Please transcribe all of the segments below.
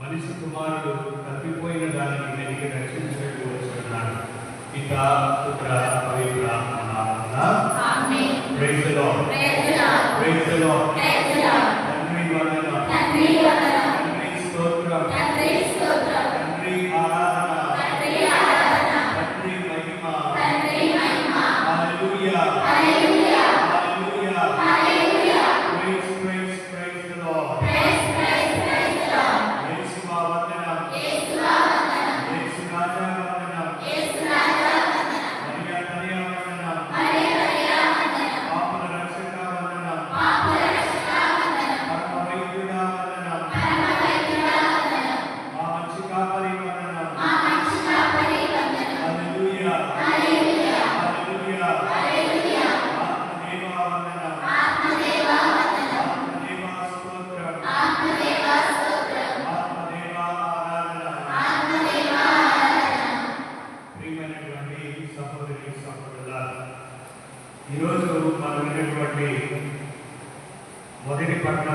మనిషి కుమారుడు తప్పిపోయిన దానిని వెతికి రక్షించడానికి వచ్చున్నాడు పిత పుత్ర పవిత్ర amen. Praise lord lord lord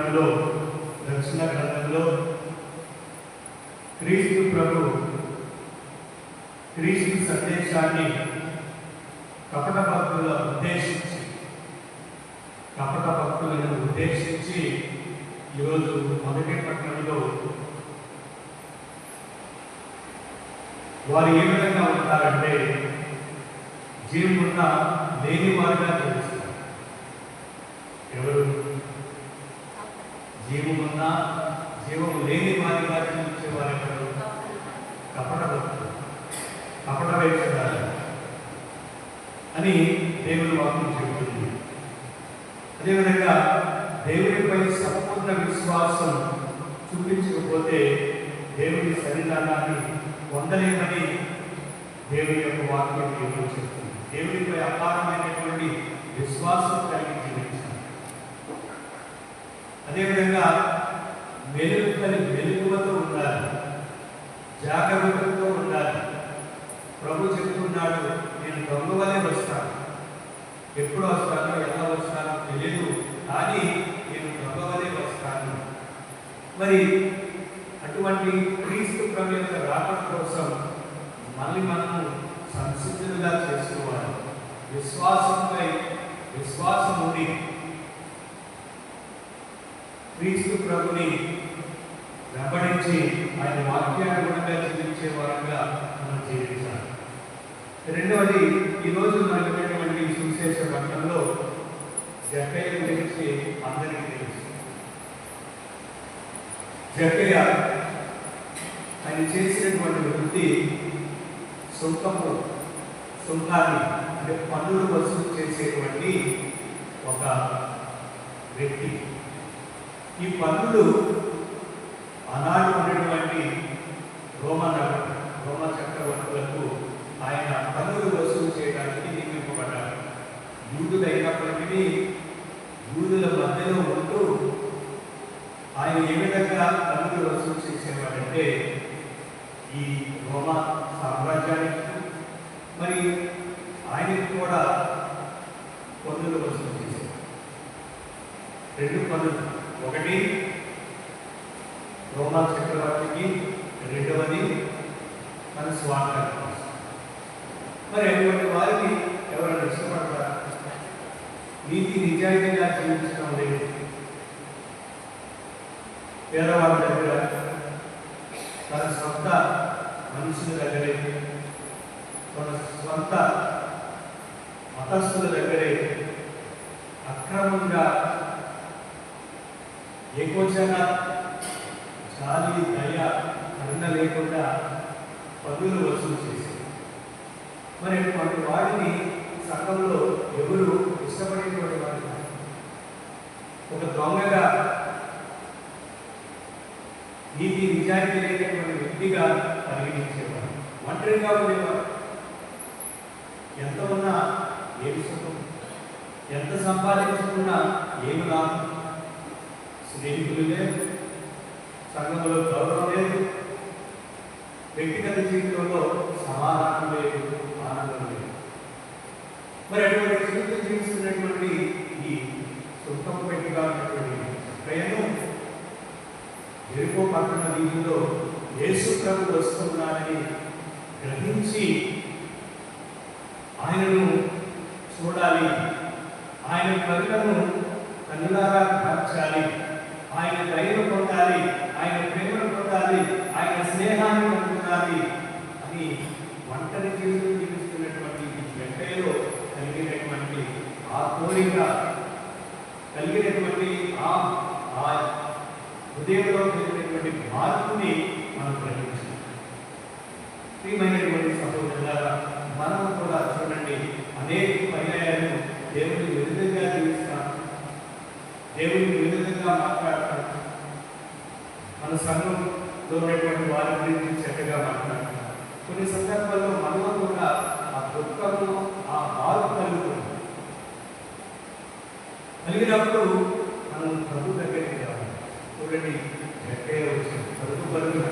గ్రంథంలో దక్షిణ గ్రంథంలో క్రీస్తు ప్రభు క్రీస్తు సందేశాన్ని కపట భక్తుల ఉద్దేశించి కపట భక్తులను ఉద్దేశించి ఈరోజు మొదటి పట్టణంలో వారు ఏ విధంగా ఉంటారంటే జీవమున్న లేని వారిగా తెలుస్తారు ఎవరు? జీవమున్న జీవము లేని వారి జీవించే వారు ఎవరు కపట భక్తులు కపట వేషధారులు అని దేవుని వాక్యం చెబుతుంది. అదేవిధంగా దేవునిపై సంపూర్ణ విశ్వాసం చూపించకపోతే దేవుని సన్నిధానాన్ని పొందలేమని దేవుని యొక్క వాక్యం చెబుతుంది. దేవునిపై అపారమైనటువంటి విశ్వాసం కలిగి అదేవిధంగా మెలుగు కలిగి ఉండాలి. జాగ్రత్తతో ఉండాలి. ప్రభు చెప్తున్నాడు నేను దొంగ వలె వస్తాను. ఎప్పుడు వస్తానో ఎలా వస్తానో తెలియదు కానీ నేను దొంగ వలె వస్తాను. మరి అటువంటి క్రీస్తు ప్రభు యొక్క రాకడ కోసం మళ్ళీ మనము సంసిద్ధులుగా చేసుకోవాలి విశ్వాసంపై విశ్వాసం ఉండి క్రీస్తు ప్రభుని వెంబడించి ఆయన వాక్యానుగుణంగా జీవించే వారంగా మనం జీవించాలి. రెండవది ఈరోజు మనకున్నటువంటి సువిశేష పట్టణంలో జక్కయ్య గురించి అందరికీ తెలుసు. జక్కయ్య ఆయన చేసినటువంటి వృత్తి సుంకము సుంకాన్ని అంటే పన్నులు వసూలు చేసేటువంటి ఒక వ్యక్తి. ఈ పన్నులు ఆనాడు ఉన్నటువంటి రోమ నగరం రోమ చక్రవర్తులకు ఆయన పన్నులు వసూలు చేయడానికి నియమింపబడ్డాడు యూదుడైనప్పటికీ యూదుల మధ్యలో ఉంటూ ఆయన ఏ విధంగా పన్నులు వసూలు చేసేవాడంటే ఈ రోమా సామ్రాజ్యానికి మరి ఆయనకి కూడా పన్నులు వసూలు చేసేవాడు రెండు పన్నులు ఒకటి రోమా చక్రవర్తికి రెండవది తన స్వార్థం మరి అటువంటి వారిని ఎవరైనా ఇష్టపడతారా? నీతి నిజాయితీగా జీవించడం లేదు. పేదవాడి దగ్గర తన సొంత మనుషుల దగ్గరే తన సొంత మతస్థుల దగ్గరే అక్రమంగా ఏకోచన జాలి దయ కరుణ లేకుండా పన్నులు వసూలు చేసి మరి అటువంటి వారిని సంఘంలో ఎవరు ఇష్టపడేటువంటి వాడు ఒక దొంగగా నీతి నిజాయితీ లేనటువంటి వ్యక్తిగా పరిగణించేవాడు ఒంటరిగా ఉండేవారు. ఎంత ఉన్నా ఏమి సుఖం. ఎంత సంపాదించుకున్నా ఏమి లాభం. స్నేహితులు లేదు సంఘంలో గౌరవం లేదు. వ్యక్తిగత జీవితంలో సమాధానం లేదు ఆనందం లేదు. మరి అటువంటి జీవితం జీవిస్తున్నటువంటి ఈ సొంతం పెట్టిగా ఉన్నటువంటి ప్రయాణం ఎరుకో పట్టణ వీధిలో యేసు ప్రభు వస్తున్నారని గ్రహించి ఆయనను చూడాలి. ఆయన ప్రజలను కన్నులారా పంచాలి ఆయన దయను పొందాలి. ఆయన ప్రేమను పొందాలి. ఆయన స్నేహాన్ని పొందాలి ఉండాలి అని ఒంటరి జీవితం జీవిస్తున్నటువంటి ఈ వెంకయ్యలో కలిగినటువంటి ఆ కోరిక కలిగినటువంటి ఆ ఆ హృదయంలో కలిగినటువంటి మార్పుని మనం గ్రహించాలి. ప్రియమైనటువంటి సహోదరులారా మనం కూడా చూడండి అనేక పర్యాయాలు దేవుని విరుద్ధంగా జీవిస్తాం. దేవుని విరుద్ధంగా మాట్లాడతాం. మన సంఘం ఉన్నటువంటి వారి గురించి చెడ్డగా మాట్లాడుతున్నారు. కొన్ని సందర్భాల్లో మనలో కూడా ఆ దుఃఖము ఆ బాధ కలుగుతుంది కలిగినప్పుడు మనం ప్రభు దగ్గరికి రావాలి. చూడండి ఎక్కే వచ్చి పరుగు పరుగున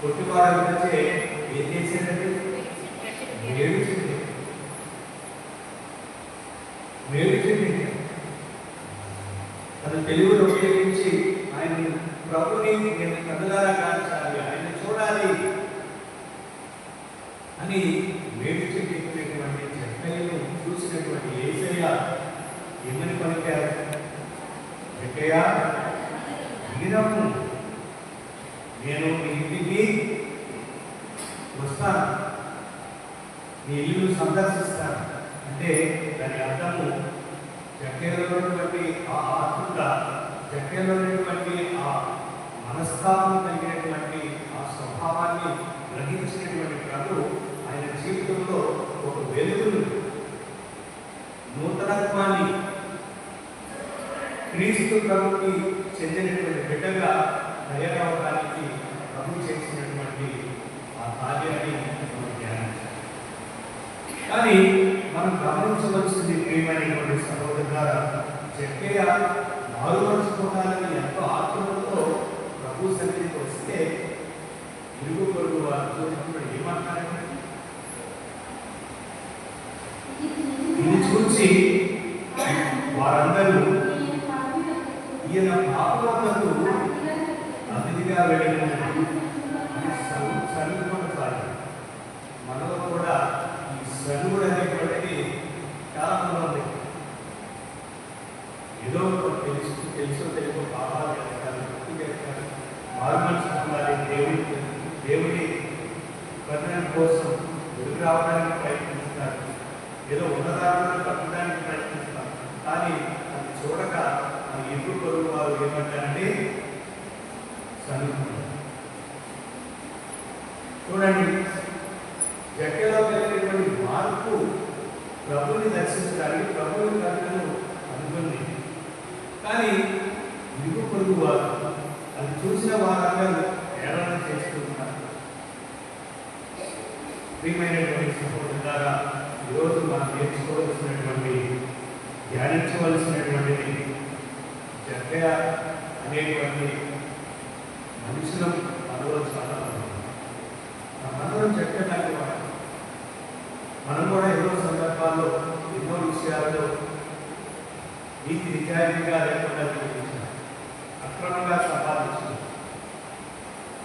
కొట్టుకోవడం వచ్చే ఏం చేసేదండి? ఏడుచింది ఏడుచింది తన తెలుగును ప్రభుని నేను కన్నులారా కాల్చాలి ఆయన చూడాలి అని వేడిచి చెప్పినటువంటి చెక్కలను చూసినటువంటి ఏసయ్య ఏమని పలికారు ఎక్కయ్య దిగినము నేను మీ ఇంటికి వస్తాను. మీ ఇల్లు సందర్శిస్తాను. అంటే దాని అర్థము జక్కేలో ఆ ఆత్మత జక్కేలో ఉన్నటువంటి ఆ మనస్తాపం కలిగినటువంటి ఆ స్వభావాన్ని గ్రహించినటువంటి ప్రభు ఆయన జీవితంలో ఒక వెలుగును నూతనత్వాన్ని క్రీస్తు ప్రభుకి చెందినటువంటి బిడ్డగా తయారవడానికి ప్రభు చేసినటువంటి ఆ కార్యాన్ని కానీ మనం గమనించవలసింది ప్రియమైనటువంటి సహోదరులారా జక్కయ్య మారు ఎంతో ఆత్మతో ప్రభు సన్నిధికి వస్తే ఇరుగు పొరుగు వారు చూసినప్పుడు ఏమంటారు ఇది చూసి వారందరూ ఈయన పాపలకు అతిథిగా వెళ్ళిన సరుకుడు కాదు మనలో కూడా ఈ సరుకుడు అనేటువంటిది చాలా మంది ఉంది ఏదో ఒక తెలుసు తెలుసో తెలుసో పాపాలు చేస్తారు భక్తి చేస్తారు మారు మనసు పొందాలి దేవుడి దేవుడి కరుణ కోసం వెలుగు రావడానికి ప్రయత్నిస్తారు ఏదో ఉన్నదాన్ని పట్టడానికి ప్రయత్నిస్తారు కానీ అది చూడక ఆ ఎదురు పొరుగు వారు చూడండి జక్కలో కలిగినటువంటి మార్పు ప్రభుని దర్శించడానికి ప్రభుని కథను అనుకుంది కానీ ఇరుగు పొరుగు వారు అది చూసిన వారందరూ ఏడాది చేస్తున్నారు ప్రియమైనటువంటి సపోర్ట్ ద్వారా ఈరోజు మనం నేర్చుకోవలసినటువంటి ధ్యానించవలసినటువంటిది జగ్గయ అనేటువంటి మనుషులం మనలో చాలా మంది ఉన్నారు. మనందరం చెప్పడానికి మనం కూడా ఎన్నో సందర్భాల్లో ఎన్నో విషయాల్లో నీతి నిజాయితీగా లేకుండా జీవించాం. అక్రమంగా సంపాదించాం.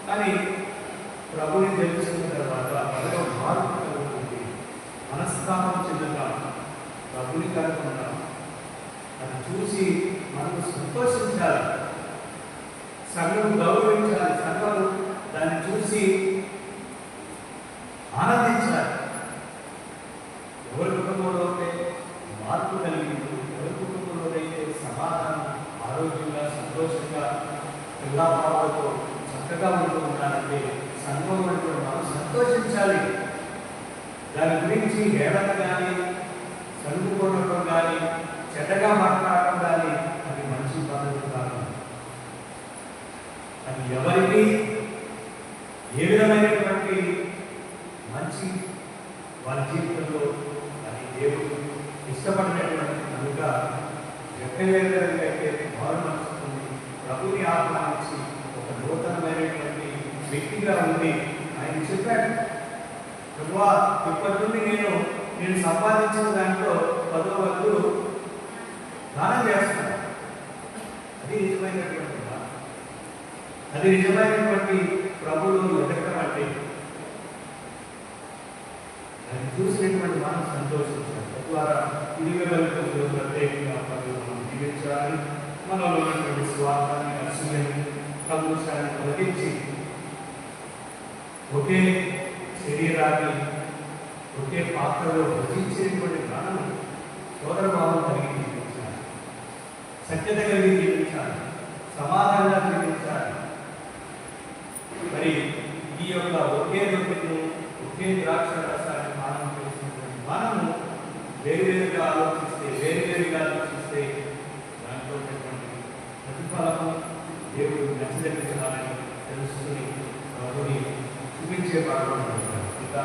కానీ ప్రభుని తెలుసుకున్న తర్వాత మనలో మార్పు కలుగుతుంది. మనస్తాపం చెందుతాం. ప్రభుని కనుకుంటాం అది చూసి మనం సంతోషించాలి. సంఘం గౌరవించాలి. సంఘం దాన్ని చూసి ఆనందించాలి. ఎవరి కుటుంబంలో అయితే మార్పు కలిగింది ఎవరి కుటుంబంలో అయితే సమాధానం ఆరోగ్యంగా సంతోషంగా పిల్లాపాలతో చక్కగా ఉంటూ ఉన్నారంటే సంఘం అంటే మనం సంతోషించాలి. దాని గురించి ఏడత కానీ చదువుకోవడం కానీ చెడ్డగా మాట్లాడటం కానీ అది మంచి పద్ధతి కాదు అది ఎవరికి ఏ విధమైనటువంటి మంచి వారి జీవితంలో అది దేవుడు ఇష్టపడినటువంటి కనుక ఎక్కడైతే వారు మనసుకుంది ప్రభుని ఆహ్వానించి ఒక నూతనమైనటువంటి వ్యక్తిగా ఉంది ఆయన చెప్పాడు ప్రభువా ఇప్పటి నుండి నేను నేను సంపాదించిన దాంట్లో పదో వరకు దానం చేస్తాను. అది నిజమైనటువంటి అది నిజమైనటువంటి ప్రభువును వెతకడం అంటే దాన్ని చూసినటువంటి మనం సంతోషించాలి. తద్వారా ఇరవై వరకు ప్రత్యేకంగా పనులు మనం జీవించాలి. మనలో ఉన్నటువంటి స్వార్థాన్ని అసూయని కలుషాన్ని తొలగించి ఒకే శరీరాన్ని ఒకే పాత్రలో భజించేటువంటి మనం సోదరభావం కలిగి జీవించాలి. సత్యత కలిగి జీవించాలి. సమాధానంగా జీవించాలి. మరి ఈ యొక్క ఒకే రొట్టెను ఒకే ద్రాక్ష రసాన్ని పానం చేసినటువంటి మనము వేరువేరుగా ఆలోచిస్తే వేరువేరుగా ఆలోచిస్తే దాంట్లో ఉన్నటువంటి ప్రతిఫలము దేవుడు నచ్చదగినాలని తెలుసుకుని ప్రభుని చూపించే భాగం పిత